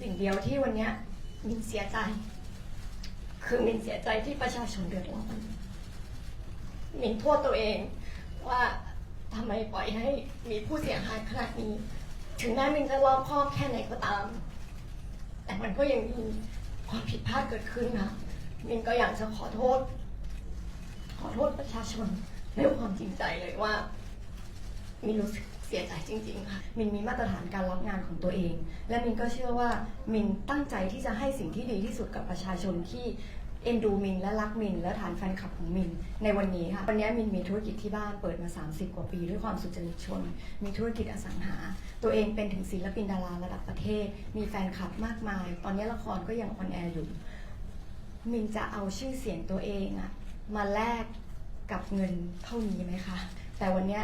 สิ่งเดียวที่วันนี้มินเสียใจ คือมินเสียใจที่ประชาชนเดือดร้อนมินโทษตัวเองว่าทำไมปล่อยให้มีผู้เสียหายขนาดนี้ ถึงแม้มินจะรอบคอบแค่ไหนก็ตาม แต่มันก็ยังมีความผิดพลาดเกิดขึ้นนะมินก็อยากจะขอโทษ ขอโทษประชาชนด้วยความจริงใจเลยว่ามินรู้สึก เสียใจจริงๆค่ะ มินมีมาตรฐานการรับงานของตัวเอง และมินก็เชื่อว่ามินตั้งใจที่จะให้สิ่งที่ดีที่สุดกับประชาชนที่เอ็นดูมินและรักมิน และฐานแฟนคลับของมิน ในวันนี้ค่ะ วันนี้มินมีธุรกิจที่บ้านเปิดมา 30 กว่าปี ด้วยความสุจริตชน มีธุรกิจอสังหา ตัวเองเป็นถึงศิลปินดาราระดับประเทศ มีแฟนคลับมากมาย ตอนนี้ละครก็ยังออนแอร์อยู่ มินจะเอาชื่อเสียงตัวเองอะมาแลกกับเงินเท่านี้ไหมคะ แต่วันนี้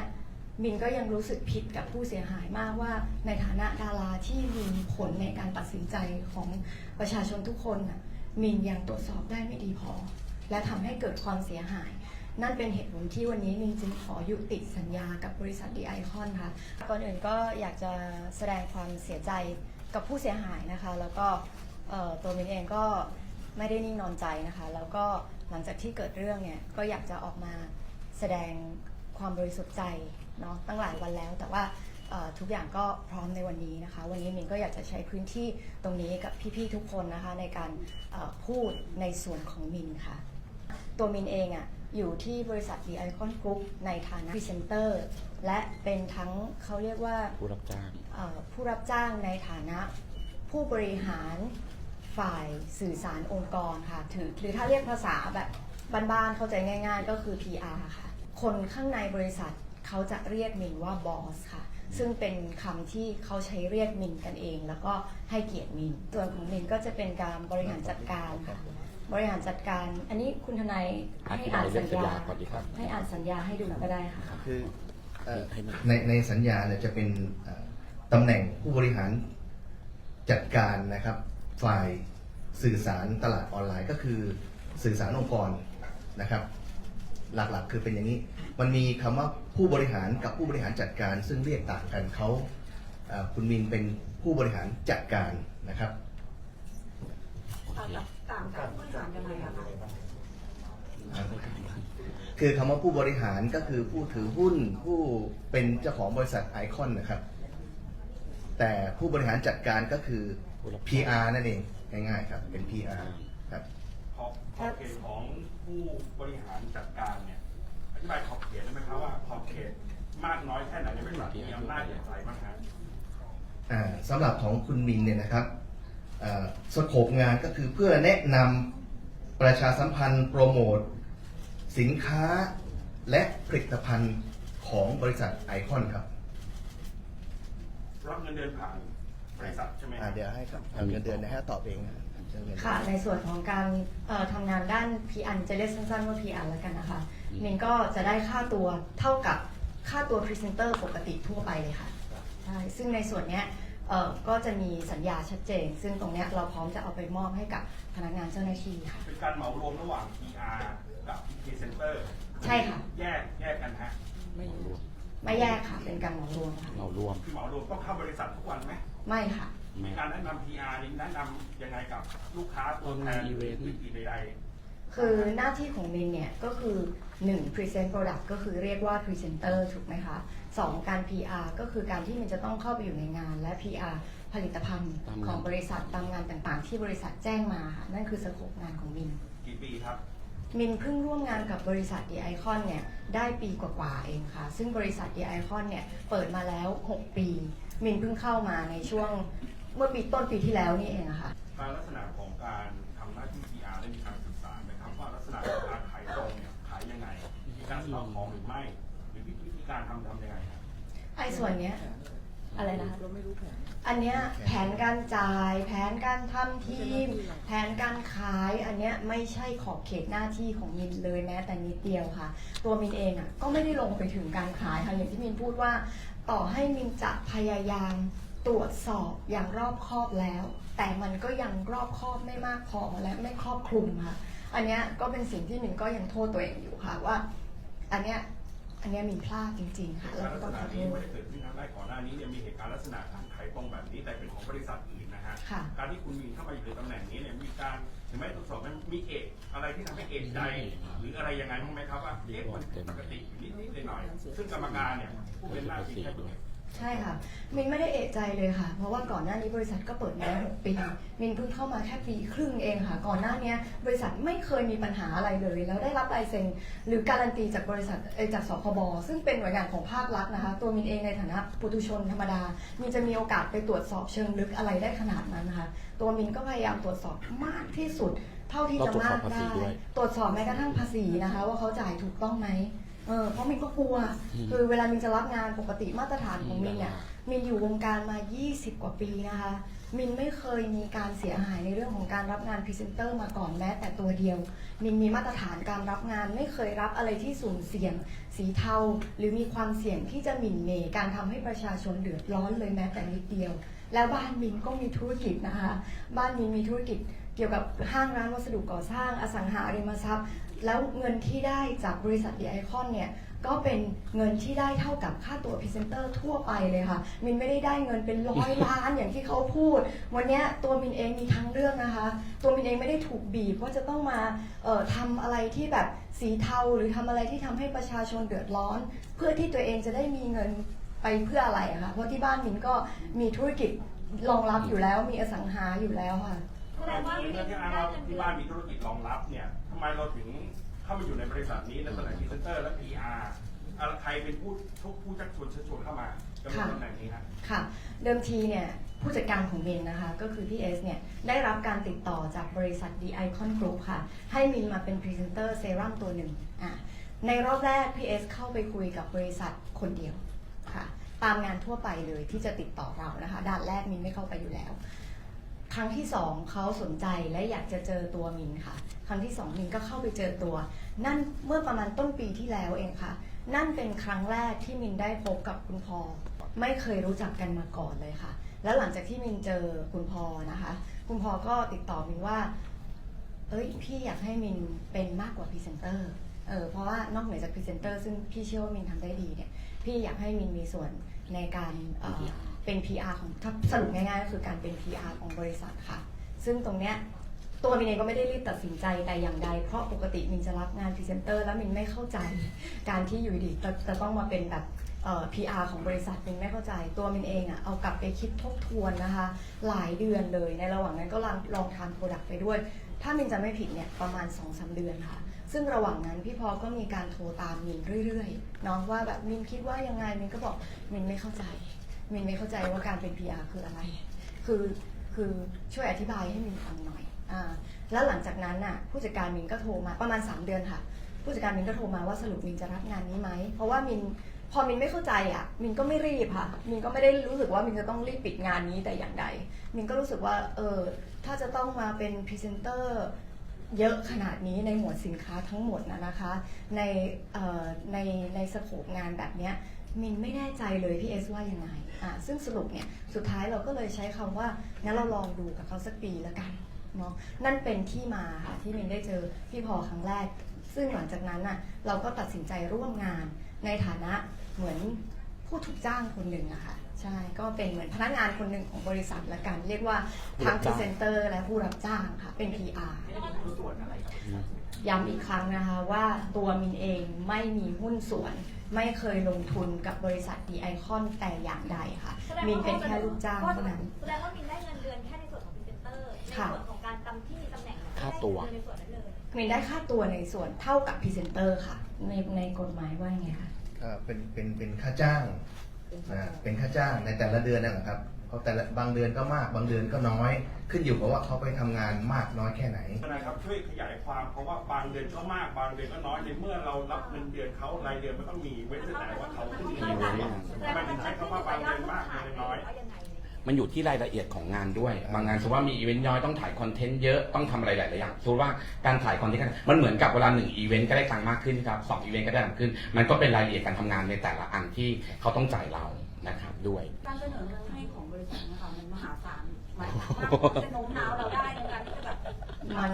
มินก็ยังรู้สึกผิดกับผู้เสียหายมากว่า ในฐานะดาราที่มีผลในการตัดสินใจของประชาชนทุกคนน่ะมินยังตรวจสอบได้ไม่ดีพอ และทำให้เกิดความเสียหาย นั่นเป็นเหตุผลที่วันนี้มินจึงขอยุติสัญญากับบริษัทดีไอคอนค่ะก่อนอื่นก็อยากจะแสดงความเสียใจกับผู้เสียหายนะคะ แล้วก็เอ่อตัวมินเองก็ไม่ได้นิ่งนอนใจนะคะ แล้วก็หลังจากที่เกิดเรื่องเนี่ยก็อยากจะออกมาแสดงความบริสุทธิ์ใจ เนาะตั้งหลายวันแล้ว แต่ว่าเอ่อทุกอย่างก็พร้อมในวันนี้นะคะ วันนี้มินก็อยากจะใช้พื้นที่ตรงนี้กับพี่ๆทุกคนนะคะ ในการเอ่อพูดในส่วนของมินค่ะ ตัวมินเองอะ่ะอยู่ที่บริษัท The Icon Group ในฐานะพรีเซนเตอร์และเป็นทั้งเขาเรียกว่าผู้รับจ้างเอ่อผู้รับจ้างในฐานะผู้บริหารฝ่ายสื่อสารองค์กรค่ะถือหรือถ้าเรียกภาษาแบบบ้านๆเข้าใจง่าย ๆ ก็คือ PR ค่ะ คนข้างในบริษัท เขาจะเรียกมินว่าบอสค่ะ ซึ่งเป็นคำที่เขาใช้เรียกมินกันเอง แล้วก็ให้เกียรติมินส่วนของมินก็จะเป็นการบริหารจัดการค่ะบริหารจัดการ อันนี้คุณทนายอให้ธิบาอ่ายนเรื่สัองญสัญญาญาก่อนดีครับ ให้อ่านสัญญาให้ดูก็ได้ค่ะ คือเอ่อให้มันในในสัญญาเนี่ยจะเป็นเอ่อตำแหน่งผู้บริหารจัดการนะครับ ฝ่ายสื่อสารตลาดออนไลน์ก็คือสื่อสารองค์กรนะครับ หลักๆ คือเป็นอย่างนี้ มันมีคำว่าผู้บริหารกับผู้บริหารจัดการ ซึ่งเรียกต่างกันเขาเอ่อคุณมินเป็นผู้บริหารจัดการนะครับ ต่างจากผู้บริหารยังไงอะคะคือคำว่าผู้บริหารก็คือผู้ถือหุ้นผู้เป็นเจ้าของบริษัทไอคอนนะครับ แต่ผู้บริหารจัดการก็คือ PR นั่นเองง่ายๆครับเป็น PR ครับขอบ ขอบเขตของผู้บริหารจัดการเนี่ยอธิบายขอบเขตได้ไหมครับว่าขอบเขตมากน้อยแค่ไหนในบริษัทมีอำนาจอย่างไรบ้างครับอ่าสำหรับของคุณมินเนี่ยนะครับเอ่อสโคปงานก็คือเพื่อแนะนำประชาสัมพันธ์โปรโมท สินค้าและผลิตภัณฑ์ของบริษัทไอคอนครับ รับเงินเดือนผ่านบริษัทใช่ไหมคอ่ารับเดี๋ยวให้ครับเงินเดือนนะฮะตอบเองนะ เชิญเงินค่ะ ในส่วนของการเอ่อทำงานด้าน PR จะเรียกสั้นๆว่า PR แล้วกันนะคะมินก็จะได้ค่าตัวเท่ากับค่าตัวพรีเซนเตอร์ปกติทั่วไปเลยค่ะใช่ซึ่งในส่วนเนี้ยเอ่อก็จะมีสัญญาชัดเจน ซึ่งตรงเนี้ยเราพร้อมจะเอาไปมอบให้กับพนักงานเจ้าหน้าที่ค่ะ เป็นการเหมารวมระหว่าง PR กับ Presenter ใช่ค่ะ แยกแยกกันฮะไม่รวมไม่แยกค่ะ เป็นการเหมารวมค่ะ เรารวมคือเหมารวมต้องเข้าบริษัททุกวันไหมไม่ค่ะ มีการแนะนำ PR นี่แนะนำยังไงกับลูกค้าตัวแทนอีเวนต์หรืออีใดคือหน้าที่ของมินเนี่ยก็คือ 1 present product ก็คือเรียกว่า presenter ถูกไหมคะ 2 การ PR ก็คือการที่มันจะต้องเข้าไปอยู่ในงาน และ PR ผลิตภัณฑ์ตามงาน ของบริษัทตามงานต่างๆ ที่บริษัทแจ้งมาค่ะนั่นคือสโคปงานของมิน ๆกี่ปีครับ มินเพิ่งร่วมงานกับบริษัท The Icon เนี่ยได้ปีกว่าๆเองค่ะ ซึ่งบริษัท The Icon เนี่ยเปิดมาแล้ว 6 ปี มินเพิ่งเข้ามาในช่วง เมื่อปีต้นปีที่แล้วนี่เองอะค่ะ การลักษณะของการทำหน้าที่ PR ได้มีการศึกษาไหมครับว่าลักษณะของการขายตรงเนี่ยขายยังไงมีการสอบของหรือไม่หรือวิธีการทำทำยังไงครับ ไอ้ส่วนเนี้ย อะไรนะคะ เราไม่รู้แผน อันเนี้ยแผนการจ่าย แผนการทำทีม แผนการขายอันเนี้ยไม่ใช่ขอบเขตหน้าที่ของมินเลยแม้แต่นิดเดียวค่ะ ตัวมินเองอะก็ไม่ได้ลงไปถึงการขายค่ะอย่างที่มินพูดว่า ต่อให้มินจะพยายาม ตรวจสอบอย่างรอบคอบแล้ว แต่มันก็ยังรอบคอบไม่มากพอและไม่ครอบคลุมค่ะ อันเนี้ยก็เป็นสิ่งที่มินก็ยังโทษตัวเองอยู่ค่ะว่า อันเนี้ยอันเนี้ยมินพลาดจริง ๆ ค่ะเหแล้วตุก็การณ์ต้ลัองกขอโทษษณะนี้ไม่ได้เกิดขึ้นครั้งแรกก่อนหน้านี้เนี่ยมีเหตุการณ์ลักษณะการขายตรงแบบนี้แต่เป็นของบริษัทอื่นนะฮะค่ะการที่คุณมีเข้ามาอยู่ในตำแหน่งนี้เนี่ยมีการถึงแม้ตรวจสอบมันมีเอกอะไรที่ทำให้เอกใจหรืออะไรยังไงบ้างไหมครับว่าเอ๊ะมันผิดปกตินิดนิดๆหน่อยๆซึ่งกรรมการเนี่ยผู้เป็นหน้าที่แค่ตรงนี้ ใช่ค่ะ มินไม่ได้เอะใจเลยค่ะ เพราะว่าก่อนหน้านี้บริษัทก็เปิดมาแล้วหกปี มินเพิ่งเข้ามาแค่ปีครึ่งเองค่ะ ก่อนหน้านี้บริษัทไม่เคยมีปัญหาอะไรเลย แล้วได้รับลายเซ็นหรือการันตีจากบริษัทเอ่อจากสคบซึ่งเป็นหน่วยงานของภาครัฐนะคะ ตัวมินเองในฐานะปุถุชนธรรมดา มินจะมีโอกาสไปตรวจสอบเชิงลึกอะไรได้ขนาดนั้นนะคะ ตัวมินก็พยายามตรวจสอบมากที่สุด เท่าที่จะมากได้ ตรวจสอบแม้กระทั่งภาษีนะคะ ว่าเขาจ่ายถูกต้องไหม เออเพราะมินก็กลัวคือเวลามินจะรับงานปกติมาตรฐานของมินเนี่ยมินอยู่วงการมา 20 กว่าปีนะคะ มินไม่เคยมีการเสียหายในเรื่องของการรับงานพรีเซนเตอร์มาก่อนแม้แต่ตัวเดียว มินมีมาตรฐานการรับงานไม่เคยรับอะไรที่สุ่มเสี่ยง สีเทา หรือมีความเสี่ยงที่จะหมิ่นเหมการทำให้ประชาชนเดือดร้อนเลยแม้แต่นิดเดียว แล้วบ้านมินก็มีธุรกิจนะคะ บ้านมินมีธุรกิจ เกี่ยวกับห้างร้านวัสดุก่อสร้างอสังหาริมทรัพย์ แล้วเงินที่ได้จากบริษัทดีไอคอนเนี่ยก็เป็นเงินที่ได้เท่ากับค่าตัวพรีเซนเตอร์ทั่วไปเลยค่ะ มินไม่ได้ได้เงินเป็นร้อยล้านอย่างที่เขาพูด วันนี้ตัวมินเองมีทางเลือกนะคะ ตัวมินเองไม่ได้ถูกบีบว่าจะต้องมาเอ่อทำอะไรที่แบบสีเทาหรือทำอะไรที่ทำให้ประชาชนเดือดร้อน เพื่อที่ตัวเองจะได้มีเงินไปเพื่ออะไรคะเพราะที่บ้านมินก็มีธุรกิจรองรับอยู่แล้วมีอสังหาอยู่แล้วค่ะ แสดงว่าที่อ้างว่าที่บ้านมีธุรกิจรองรับเนี่ยทำไมเราถึงเข้ามาอยู่ในบริษัทนี้ในตำแหน่งพรีเซนเตอร์และ PR อะไรใครเป็นผู้ทุกผู้ชักชวนเชิญชวนเข้ามาจะมีตำแหน่งนี้ฮะค่ะ เดิมทีเนี่ยผู้จัดการของมินนะคะ ก็คือพี่เอสเนี่ยได้รับการติดต่อจากบริษัท The Icon Group ค่ะ ให้มินมาเป็นพรีเซนเตอร์เซรั่มตัวหนึ่งอะในรอบแรกพี่เอสเข้าไปคุยกับบริษัทคนเดียวค่ะ ตามงานทั่วไปเลยที่จะติดต่อเรานะคะด่านแรกมินไม่เข้าไปอยู่แล้ว ครั้งที่สองเขาสนใจและอยากจะเจอตัวมินค่ะ ครั้งที่สองมินก็เข้าไปเจอตัว นั่นเมื่อประมาณต้นปีที่แล้วเองค่ะ นั่นเป็นครั้งแรกที่มินได้พบกับคุณพอไม่เคยรู้จักกันมาก่อนเลยค่ะ แล้วหลังจากที่มินเจอคุณพอนะคะ คุณพอก็ติดต่อมินว่า เอ้ยพี่อยากให้มินเป็นมากกว่าพรีเซนเตอร์เออเพราะว่านอกเหนือจากพรีเซนเตอร์ซึ่งพี่เชื่อว่ามินทำได้ดีเนี่ยพี่อยากให้มินมีส่วนในการ เป็น PR ของถ้าสรุปง่ายๆก็คือการเป็น PR ของบริษัทค่ะ ซึ่งตรงเนี้ยตัวมินเองก็ไม่ได้รีบตัดสินใจแต่อย่างใด เพราะปกติมินจะรับงานพรีเซนเตอร์แล้วมินไม่เข้าใจ การที่อยู่ดีจะจะต้องมาเป็นแบบเอ่อ PR ของบริษัทมินไม่เข้าใจ ตัวมินเองอะเอากลับไปคิดทบทวนนะคะ หลายเดือนเลยในระหว่างนั้นก็ลองลองทานโปรดักต์ไปด้วย ถ้ามินจะไม่ผิดเนี่ยประมาณ2อสเดือนค่ะ ซึ่งระหว่างนั้นพี่พอก็มีการโทรตามมินเรื่อยๆเน้องว่าแบบมินคิดว่ายังไงมินก็บอกมินไม่เข้าใจ มินไม่เข้าใจว่าการเป็น PR คืออะไร คือคือช่วยอธิบายให้มินฟังหน่อยอ่าแล้วหลังจากนั้นน่ะผู้จัดการมินก็โทรมาประมาณ 3 เดือนค่ะ ผู้จัดการมินก็โทรมาว่าสรุปมินจะรับงานนี้ไหม เพราะว่ามินพอมินไม่เข้าใจอะมินก็ไม่รีบค่ะมินก็ไม่ได้รู้สึกว่ามินจะต้องรีบปิดงานนี้แต่อย่างใดมินก็รู้สึกว่าเออถ้าจะต้องมาเป็นพรีเซนเตอร์เยอะขนาดนี้ในหมวดสินค้าทั้งหมดนะนะคะ ในเอ่อในในสโคปงานแบบเนี้ย มินไม่แน่ใจเลยพี่เอสว่ายังไงอ่าซึ่งสรุปเนี่ยสุดท้ายเราก็เลยใช้คำว่างั้นเราลองดูกับเขาสักปีแล้วกันเนาะนั่นเป็นที่มาค่ะที่มินได้เจอพี่พอครั้งแรก ซึ่งหลังจากนั้นน่ะเราก็ตัดสินใจร่วมงานในฐานะเหมือนผู้ถูกจ้างคนหนึ่งอะค่ะใช่ก็เป็นเหมือนพนักงานคนหนึ่งของบริษัทละกัน เรียกว่าทั้งพรีเซนเตอร์และผู้รับจ้างค่ะเป็น PR ย้ำอีกครั้งนะคะว่าตัวมินเองไม่มีหุ้นส่วน ไม่เคยลงทุนกับบริษัทดีไอคอนแต่อย่างใดค่ะ มินเป็นแค่ลูกจ้างเท่านั้นแสดงว่ามินได้เงินเดือนแค่ในส่วนของพรีเซนเตอร์ในค่ะส่วนของการตำที่ตำแหน่งค่าตัวไม่ได้เงินในส่วนนั้นเลยมินได้ค่าตัวในส่วนเท่ากับพรีเซนเตอร์ค่ะ ในในกฎหมายว่าไงคะ ก็เป็นเป็นเป็นค่าจ้างนะเป็นค่าจ้างในแต่ละเดือนนั่นแหละครับ เพราะแต่ละบางเดือนก็มากบางเดือนก็น้อย ขึ้นอยู่กับว่าเขาไปทำงานมากน้อยแค่ไหน ทนายครับช่วยขยายความเพราะว่าบางเดือนก็มากบางเดือนก็น้อยในเมื่อเรารับเงินเดือนเขารายเดือนมันต้องมีเว้นที่ไหนว่าเขาขึ้นเงินเดือนทำไมถึงใช้คำว่าบางเดือนมากบางเดือนน้อย มันอยู่ที่รายละเอียดของงานด้วย บางงานสมมติว่ามีอีเวนต์ย่อยต้องถ่ายคอนเทนต์เยอะต้องทำอะไรหลายๆอย่างสมมติว่าการถ่ายคอนเทนต์กันมันเหมือนกับเวลาหนึ่งอีเวนต์ก็ได้ตังค์มากขึ้นครับสองอีเวนต์ก็ได้ตังค์ขึ้น มันก็เป็นรายละเอียดการทำงานในแต่ละอันที่เขาต้องจ่ายเรานะครับด้วย การเสนอเงินให้ข องบริษัทนะคะมันมหาศาลหมายความว่าจะโน้มน้าวเราได้ในการที่จะแบบมัน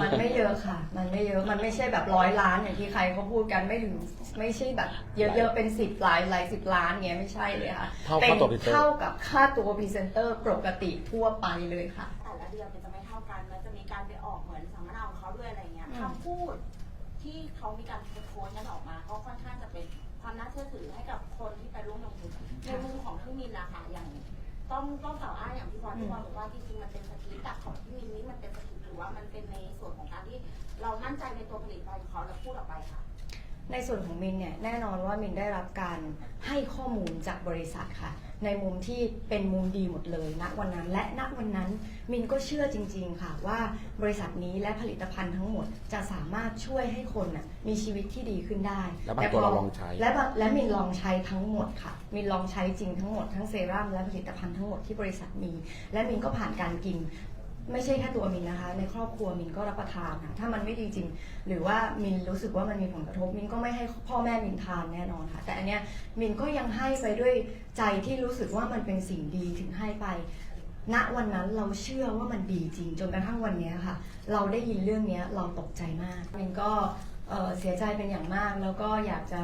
มันไม่เยอะค่ะ มันไม่เยอะ มันไม่ใช่แบบร้อยล้านอย่างที่ใครเขาพูดกันไม่ถึงไม่ใช่แบบเยอะๆเป็นสิบหลายหลายสิบล้านเงี้ยไม่ใช่เลยค่ะเท่าเป็นค่าตัวพรีเซนเตอร์เท่ากับค่าตัวพรีเซนเตอร์ปกติทั่วไปเลยค่ะ แต่ละเดือนมันจะไม่เท่ากันมันจะมีการไปออกเหมือนสัมมนาของเขาด้วยอะไรเงี้ยอืมคำพูด ที่เขามีการโพสต์กันออกมา ก็ค่อนข้างจะเป็นความน่าเชื่อถือให้กับคนที่ไปร่วมลงทุนในมุมของพี่มินนะคะอย่าง ต้องต้องกล่าวอ้างอย่างที่พรที่พรบอกว่าจริงๆมันเป็นสกิลแต่ของพี่มินนี่มันเป็นสกิลหรือว่ามันเป็นในส่วนของการที่เรามั่นใจในตัวผลิตภัณฑ์ของเขาแล้วพูดออกไปค่ะ ในส่วนของมินเนี่ยแน่นอนว่ามินได้รับการให้ข้อมูลจากบริษัทค่ะ ในมุมที่เป็นมุมดีหมดเลยณวันนั้น และณวันนั้นมินก็เชื่อจริง ๆ ค่ะว่าบริษัทนี้และผลิตภัณฑ์ทั้งหมดจะสามารถช่วยให้คนน่ะมีชีวิตที่ดีขึ้นได้แล้วบางตัวเราลองใช้ และบางและมินลองใช้ทั้งหมดค่ะมินลองใช้จริงทั้งหมดทั้งเซรั่มและผลิตภัณฑ์ทั้งหมดที่บริษัทมี และมินก็ผ่านการกิน ไม่ใช่แค่ตัวมินนะคะ ในครอบครัวมินก็รับประทานค่ะถ้ามันไม่ดีจริง หรือว่ามินรู้สึกว่ามันมีผลกระทบ มินก็ไม่ให้พ่อแม่มินทานแน่นอนค่ะ แต่อันเนี้ยมินก็ยังให้ไปด้วยใจที่รู้สึกว่ามันเป็นสิ่งดีถึงให้ไป ณวันนั้นเราเชื่อว่ามันดีจริง จนกระทั่งวันเนี้ยค่ะ เราได้ยินเรื่องเนี้ยเราตกใจมากมินก็เอ่อเสียใจเป็นอย่างมาก แล้วก็อยากจะ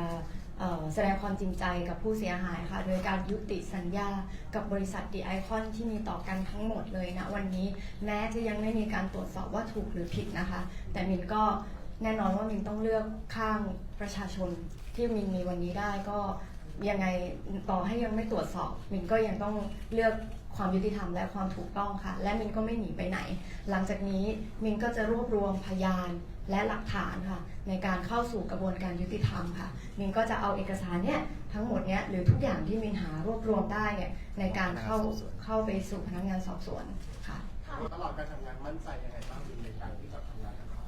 แสดงความจริงใจกับผู้เสียหายค่ะ โดยการยุติสัญญากับบริษัทดีไอคอนที่มีต่อกันทั้งหมดเลยนะวันนี้แม้จะยังไม่มีการตรวจสอบว่าถูกหรือผิดนะคะ แต่มินก็แน่นอนว่ามินต้องเลือกข้างประชาชนที่มินมีวันนี้ได้ก็ยังไงต่อให้ยังไม่ตรวจสอบ มินก็ยังต้องเลือกความยุติธรรมและความถูกต้องค่ะ และมินก็ไม่หนีไปไหน หลังจากนี้มินก็จะรวบรวมพยาน และหลักฐานค่ะในการเข้าสู่กระบวนการยุติธรรมค่ะมินก็จะเอาเอกสารเนี่ยทั้งหมดเนี้ยหรือทุกอย่างที่มินหารวบรวมได้เนี่ยในการเข้าเข้าไปสู่พนักงานสอบสวนค่ะตลอดการทำงานมั่นใจยังไงบ้างในการที่จะทำงานกับเขา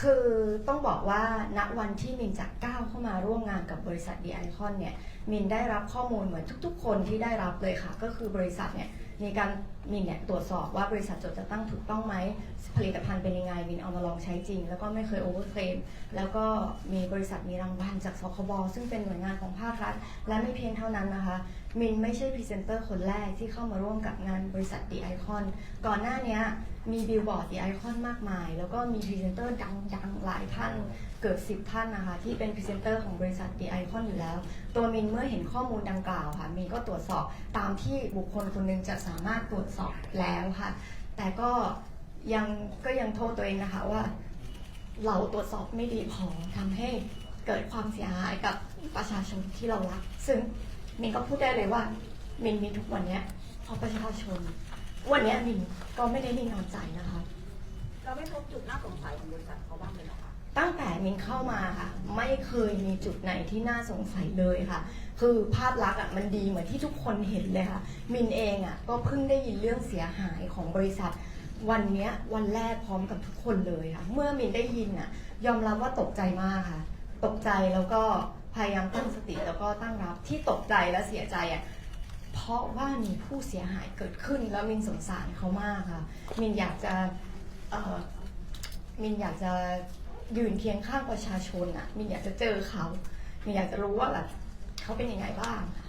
คือต้องบอกว่าณวันที่มินจะก้าวเข้ามาร่วมงานกับบริษัทดีไอคอนเนี่ยมินได้รับข้อมูลเหมือนทุก ๆ คนที่ได้รับเลยค่ะ ก็คือบริษัทเนี่ยมีการมินเนี่ยตรวจสอบว่าบริษัทจดจะตั้งถูกต้องไหมผลิตภัณฑ์เป็นยังไงมินเอามาลองใช้จริง แล้วก็ไม่เคยโอเวอร์เคลมแล้วก็มีบริษัทมีรางวัลจากสคบซึ่งเป็นหน่วยงานของภาครัฐ และไม่เพียงเท่านั้นนะคะ มินไม่ใช่พรีเซนเตอร์คนแรกที่เข้ามาร่วมกับงานบริษัทดีไอคอนก่อนหน้านี้มีบิลบอร์ดดีไอคอนมากมาย แล้วก็มีพรีเซนเตอร์ดังๆหลายท่านเกือบสิบท่านนะคะที่เป็นพรีเซนเตอร์ของบริษัทดีไอคอนอยู่แล้ว ตัวมินเมื่อเห็นข้อมูลดังกล่าวค่ะมินก็ตรวจสอบตามที่บุคคลคนหนึงจะสามารถตรวจสอบแล้วค่ะ แต่ก็ยังก็ยังโทษตัวเองนะคะว่า เราตรวจสอบไม่ดีพอทำให้เกิดความเสียหายกับประชาชนที่เรารัก ซึ่งมินก็พูดได้เลยว่ามินมีทุกวันเนี้ยเพราะประชาชน วันเนี้ยมินก็ไม่ได้นิ่งนอนใจนะคะ เราไม่พบจุดน่าสงสัยของบริษัทเขาบ้างเลยเหรอ ตั้งแต่มินเข้ามาค่ะ ไม่เคยมีจุดไหนที่น่าสงสัยเลยค่ะ คือภาพลักษณ์อะมันดีเหมือนที่ทุกคนเห็นเลยค่ะ มินเองอะก็เพิ่งได้ยินเรื่องเสียหายของบริษัท วันเนี้ยวันแรกพร้อมกับทุกคนเลยค่ะ เมื่อมินได้ยินอะ ยอมรับว่าตกใจมากค่ะ ตกใจแล้วก็พยายามตั้งสติแล้วก็ตั้งรับที่ตกใจและเสียใจอะเพราะว่ามีผู้เสียหายเกิดขึ้นแล้วมินสงสารเขามากค่ะ มินอยากจะมินอยากจะ ยืนเคียงข้างประชาชนอะมินอยากจะเจอเขามินอยากจะรู้ว่าแบบเขาเป็นยังไงบ้างค่ะ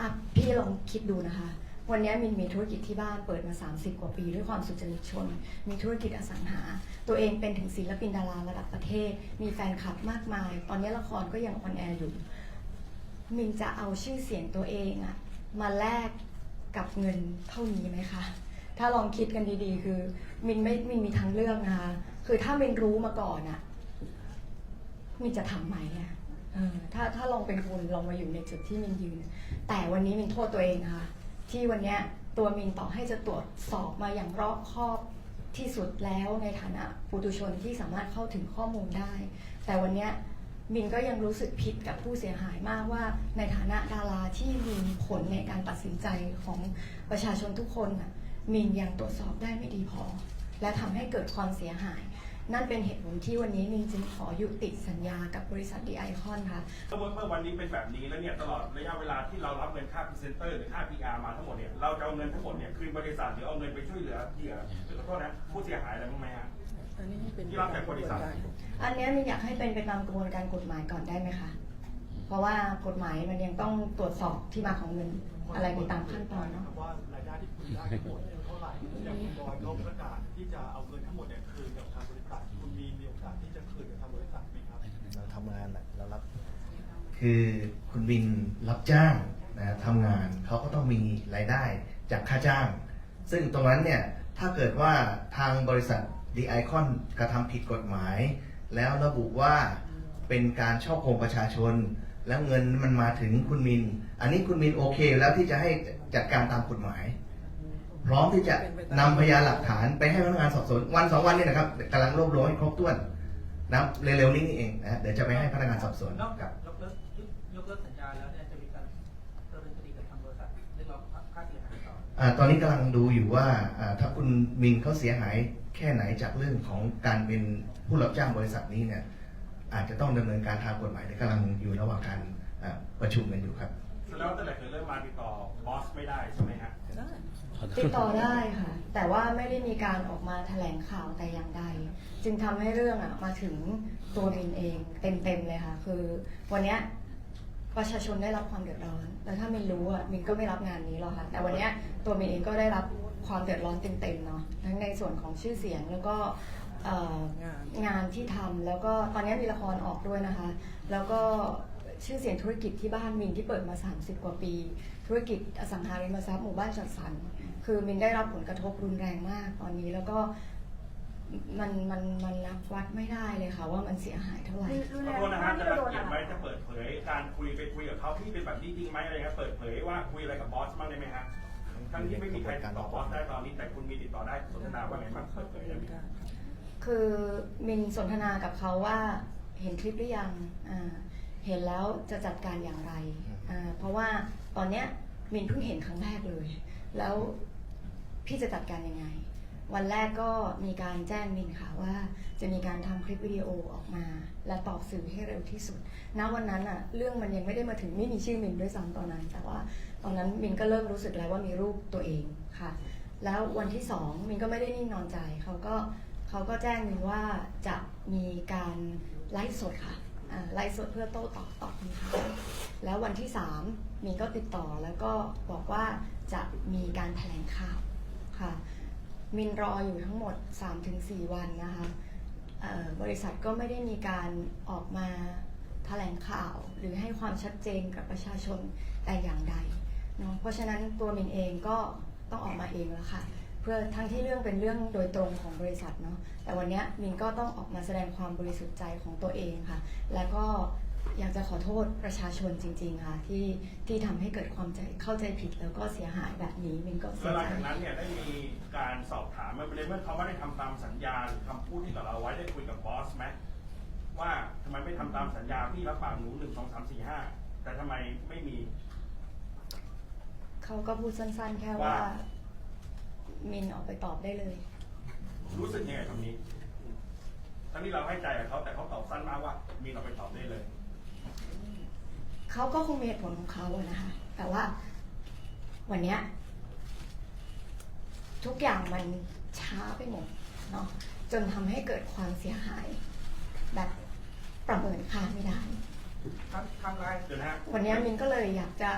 อะพี่ลองคิดดูนะคะ วันนี้มินมีธุรกิจที่บ้านเปิดมา 30 กว่าปีด้วยความสุจริตชน มีธุรกิจอสังหา ตัวเองเป็นถึงศิลปินดาราระดับประเทศ มีแฟนคลับมากมาย ตอนนี้ละครก็ยังออนแอร์อยู่ มินจะเอาชื่อเสียงตัวเองอะมาแลกกับเงินเท่านี้ไหมคะ ถ้าลองคิดกันดีๆ คือมินไม่มินมีทางเลือกนะคะ คือถ้ามินรู้มาก่อนอะมินจะทำไหมอะเออถ้าถ้าลองเป็นคุณลองมาอยู่ในจุดที่มินยืน แต่วันนี้มินโทษตัวเองค่ะ ที่วันเนี้ยตัวมินต่อให้จะตรวจสอบมาอย่างรอบคอบที่สุดแล้วในฐานะปุถุชนที่สามารถเข้าถึงข้อมูลได้ แต่วันเนี้ยมินก็ยังรู้สึกผิดกับผู้เสียหายมากว่า ในฐานะดาราที่มีผลในการตัดสินใจของประชาชนทุกคนน่ะมินยังตรวจสอบได้ไม่ดีพอ และทำให้เกิดความเสียหาย นั่นเป็นเหตุผลที่วันนี้มินจึงขอยุติสัญญากับบริษัทดีไอคอนค่ะเมื่อเมื่อวันนี้เป็นแบบนี้แล้วเนี่ยตลอดระยะเวลาที่เรารับเงินค่าพรีเซนเตอร์หรือค่า PR มาทั้งหมดเนี่ยเราจะเอาเงินทั้งหมดเนี่ยคืนบริษัทหรือเอาเงินไปช่วยเหลือเหยื่อขอโทษนะผู้เสียหายอะไรบ้างไหมฮะที่รับจากบริษัท อันเนี้ยมินอยากให้เป็นไปตามกระบวนการกฎหมายก่อนได้ไหมคะ เพราะว่ากฎหมายมันยังต้องตรวจสอบที่มาของเงินอะไรไปตามขั้นตอนเนาะ ว่ารายได้ที่คุณได้ทั้งหมดเท่าไหร่อย่างคุณบอยเขาประกาศที่จะเอาเงินทั้งหมดเนี่ย งานน่ะเรารับ คือคุณบินรับจ้างนะทำงานเขาก็ต้องมีรายได้จากค่าจ้าง ซึ่งตรงนั้นเนี่ยถ้าเกิดว่าทางบริษัทดีไอคอนกระทำผิดกฎหมาย แล้วระบุว่าเป็นการช่อโกงประชาชน แล้วเงินมันมาถึงคุณมิน อันนี้คุณมินโอเคแล้วที่จะให้จัดการตามกฎหมาย พร้อมที่จะนำพยานหลักฐานไปให้พนักงานสอบสวนวันสองวันนี้นะครับกำลังรวบรวมให้ครบถ้วน นะเร็วๆนี้นี่เองนะฮะเดี๋ยวจะไปให้พนักงานสอบสวน นอกจากยกเลิกยกเลิกสัญญาแล้วเนี่ยจะมีการดำเนินคดีกับทางบริษัทเรียกร้องค่าเสียหายต่อ อ่าตอนนี้กำลังดูอยู่ว่าอ่าถ้าคุณมินเขาเสียหายแค่ไหนจากเรื่องของการเป็นผู้รับจ้างบริษัทนี้เนี่ยอาจจะต้องดำเนินการทางกฎหมายเดี๋ยวกำลังอยู่ระหว่างการอ่าประชุมกันอยู่ครับ แล้วตั้งแต่เกิดเรื่องมาติดต่อบอสไม่ได้ใช่ไหมฮะ ติดต่อได้ค่ะ แต่ว่าไม่ได้มีการออกมาแถลงข่าวแต่อย่างใด จึงทำให้เรื่องอะมาถึงตัวมินเองเต็มๆเลยค่ะ คือวันเนี้ยประชาชนได้รับความเดือดร้อน แล้วถ้ามินรู้อะมินก็ไม่รับงานนี้หรอกค่ะ แต่วันเนี้ยตัวมินเองก็ได้รับความเดือดร้อนเต็มๆเนาะทั้งในส่วนของชื่อเสียงแล้วก็เอ่อ งานที่ทำแล้วก็ตอนนี้มีละครออกด้วยนะคะ แล้วก็ชื่อเสียงธุรกิจที่บ้านมินที่เปิดมา 30 กว่าปี ธุรกิจอสังหาริมทรัพย์หมู่บ้านจัดสรร คือมินได้รับผลกระทบรุนแรงมากตอนนี้แล้วก็มันมันมันนับวัดไม่ได้เลยค่ะ ว่ามันเสียหายเท่าไหร่รุนขแรองโทษนะมาฮะกจะที่รัโดงนเกียจอะไหมจะเปิดเผย การคุยไปคุยกับเขาที่เป็นแบบนี้จริงไหมอะไรเงี้ยเปิดเผยว่าคุยอะไรกับบอสบ้างได้ไหมฮะทั้งที่ไม่มีใครติดต่อบอสได้ตอนนี้แต่คุณมีติดต่อได้สนทนาว่าไงบ้างเปิดเผยได้ไหมครับคือมินสนทนากับเขาว่าเห็นคลิปหรือยังอ่าเห็นแล้วจะจัดการอย่างไรอ่าเพราะว่าตอนเนี้ยมินเพิ่งเห็นครั้งแรกเลย แล้ว พี่จะจัดการยังไง วันแรกก็มีการแจ้งมินค่ะว่า จะมีการทำคลิปวิดีโอออกมา และตอบสื่อให้เร็วที่สุด ณ วันนั้นอะเรื่องมันยังไม่ได้มาถึงไม่มีชื่อมินด้วยซ้ำตอนนั้น แต่ว่าตอนนั้นมินก็เริ่มรู้สึกแล้วว่ามีรูปตัวเองค่ะ แล้ววันที่สองมินก็ไม่ได้นิ่งนอนใจเขาก็เขาก็แจ้งมินว่าจะมีการไลฟ์สดค่ะไลฟ์สดเพื่อโต้ตอบตอบคำถามแล้ววันที่สามมินก็ติดต่อแล้วก็บอกว่าจะมีการแถลงข่าว ค่ะ มินรออยู่ทั้งหมด 3-4 วันนะคะบริษัทก็ไม่ได้มีการออกมาแถลงข่าวหรือให้ความชัดเจนกับประชาชนแต่อย่างใดเนาะเพราะฉะนั้นตัวมินเองก็ต้องออกมาเองแล้วค่ะ เพื่อทั้งที่เรื่องเป็นเรื่องโดยตรงของบริษัทเนาะแต่วันนี้มินก็ต้องออกมาแสดงความบริสุทธิ์ใจของตัวเองค่ะ แล้วก็ อยากจะขอโทษประชาชนจริง ๆ ค่ะ ที่ที่ทำให้เกิดความใจเข้าใจผิดแล้วก็เสียหายแบบนี้มินก็เสีแล้ยวหลังใจ จากนั้นเนี่ยได้มีการสอบถามมาในเมื่อเขาไม่ได้ทำตามสัญญาหรือคำพูดที่กับเราไว้ได้คุยกับบอสไหมว่าทำไมไม่ทำตามสัญญาพี่รับปากหนูหนึ่งสองสามสี่ห้าแต่ทำไมไม่มี เขาก็พูดสั้นๆ แค่ว่า ว่า มินออกไปตอบได้เลย รู้สึกยังไงคำนี้ทั้งที่เราให้ใจกับเขาแต่เขาตอบสั้นมากว่ามีเราไปตอบได้เลย เขาก็คงมีเหตุผลของเขาอะนะคะ แต่ว่าวันเนี้ยทุกอย่างมันช้าไปหมดเนาะจนทำให้เกิดความเสียหาย แบบประเมินค่าไม่ได้ ทำทำลายเดี๋ยวนะฮะวันเนี้ยมินก็เลยอยากจะ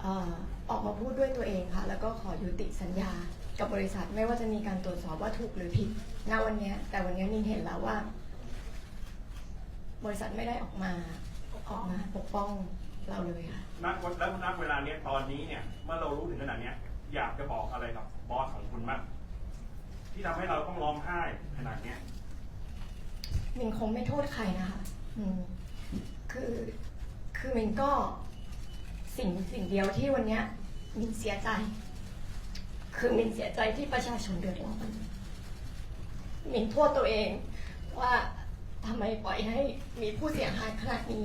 เอ่อออกมาพูดด้วยตัวเองค่ะ แล้วก็ขอยุติสัญญากับบริษัทไม่ว่าจะมีการตรวจสอบว่าถูกหรือผิดณวันเนี้ยแต่วันเนี้ยมินเห็นแล้วว่า บริษัทไม่ได้ออกมา ออกมาปกป้องเราเลยค่ะณวันแล้วณเวลาเนี้ยตอนนี้เนี่ยเมื่อเรารู้ถึงขนาดเนี้ยอยากจะบอกอะไรกับบอสของคุณมากที่ทำให้เราต้องร้องไห้ขนาดเนี้ย มินคงไม่โทษใครนะคะอืมคือ คือมินก็สิ่งสิ่งเดียวที่วันเนี้ยมินเสียใจ คือมินเสียใจที่ประชาชนเดือดร้อนมินโทษตัวเองว่าทำไมปล่อยให้มีผู้เสียหายขนาดนี้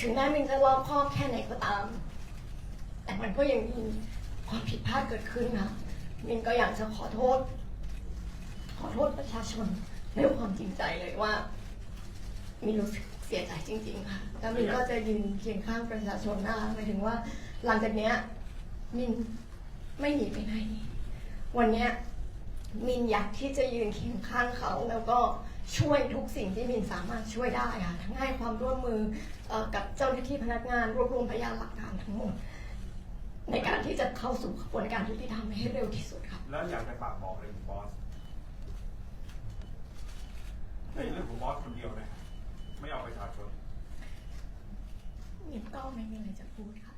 ถึงแม้มินจะรอบคอบแค่ไหนก็ตาม แต่มันก็ยังมีความผิดพลาดเกิดขึ้นนะมินก็อยากจะขอโทษ ขอโทษประชาชนด้วยความจริงใจเลยว่า มินรู้สึกเสียใจจริง ๆ ค่ะแล้วมินก็จะยืนเคียงข้างประชาชนนะคะหมายถึงว่า หลังจากเนี้ย มินไม่หนีไปไหน วันเนี้ยมินอยากที่จะยืนเคียงข้างเขาแล้วก็ ช่วยทุกสิ่งที่มินสามารถช่วยได้ค่ะทั้งให้ความร่วมมือเอ่อกับเจ้าหน้าที่พนักงานรวบรวมพยานหลักฐานทั้งหมด ในการที่จะเข้าสู่กระบวนการยุติธรรมให้เร็วที่สุดครับแล้วอยากจะฝากบอกอะไรถึงบอสในเรื่องของบอสคนเดียวนะไม่เอาประชาชนมินก็ไม่มีอะไรจะพูดค่ะ